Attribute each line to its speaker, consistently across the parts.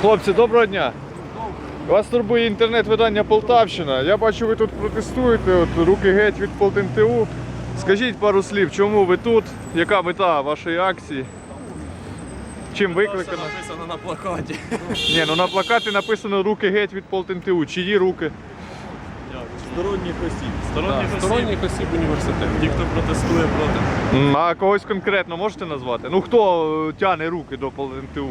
Speaker 1: Хлопці, доброго дня. Вас турбує інтернет-видання Полтавщина. Я бачу, ви тут протестуєте, от руки геть від ПолтНТУ. Скажіть пару слів, чому ви тут? Яка мета вашої акції? Чим викликано?
Speaker 2: написано на плакаті.
Speaker 1: Ні, ну на плакаті написано руки геть від ПолтНТУ. Чиї руки?
Speaker 2: Сторонніх осіб. Сторонніх,
Speaker 3: Да,
Speaker 2: осіб.
Speaker 3: сторонніх осіб університету.
Speaker 2: Ті, хто протестує проти.
Speaker 1: М, А когось конкретно можете назвати? Ну хто е, тягне руки до ПолтНТУ?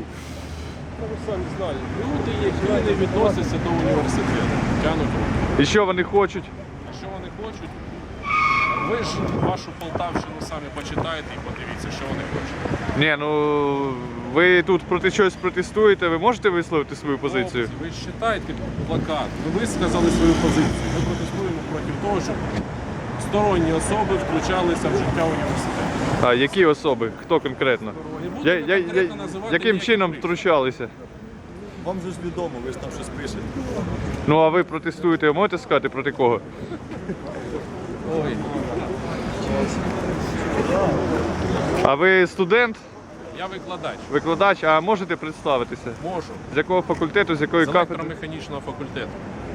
Speaker 3: Люди, які не відносяться до університету, тянуть руки.
Speaker 1: І що вони хочуть?
Speaker 3: А що вони хочуть? Ви ж вашу Полтавщину самі почитайте і подивіться, що вони хочуть.
Speaker 1: Ні, ну ви тут проти чогось протестуєте, ви можете висловити свою позицію?
Speaker 3: Хлопці, ви ж читайте плакат, ви висказали свою позицію. Ми протестуємо проти того, щоб сторонні особи включалися в життя університету.
Speaker 1: А які особи? Хто конкретно?
Speaker 3: Буду
Speaker 1: Я, я, я,
Speaker 3: називати
Speaker 1: яким
Speaker 3: ніяких
Speaker 1: чином
Speaker 3: прізвищ.
Speaker 1: втручалися?
Speaker 2: Вам же ж відомо, ви ж там щось пишете.
Speaker 1: Ну а ви протестуєте, можете сказати проти кого?
Speaker 3: Ой,
Speaker 1: А ви студент,
Speaker 3: я викладач.
Speaker 1: викладач, а можете представитися?
Speaker 3: Можу.
Speaker 1: З якого факультету, з якої
Speaker 3: З
Speaker 1: кафедри?
Speaker 3: електромеханічного факультету.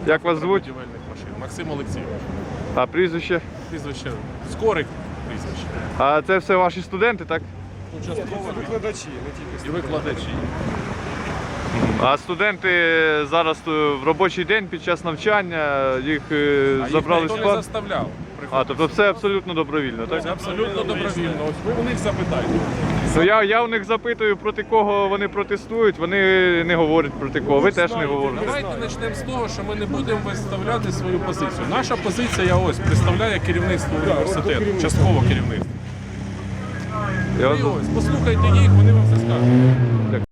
Speaker 1: Як вас звуть?
Speaker 3: Будівельних машин. Максим Олексійович.
Speaker 1: А прізвище?
Speaker 3: Прізвище Скорик прізвище.
Speaker 1: А це все ваші студенти, так?
Speaker 3: Участково викладачі, не і викладачі.
Speaker 1: А студенти зараз е, в робочий день під час навчання їх е,
Speaker 3: А їх
Speaker 1: забрали
Speaker 3: ніхто не заставляв.
Speaker 1: А, тобто все абсолютно добровільно, так?
Speaker 3: Це абсолютно добровільно. Ось ви у них запитайте.
Speaker 1: Ну я, я у них запитую, проти кого вони протестують, вони не говорять проти кого, ви теж не говорите.
Speaker 3: Давайте почнемо з того, що ми не будемо виставляти свою позицію. Наша позиція ось представляє керівництво університету, частково керівництво.
Speaker 1: Я
Speaker 3: І ось послухайте їх, вони вам все скажуть.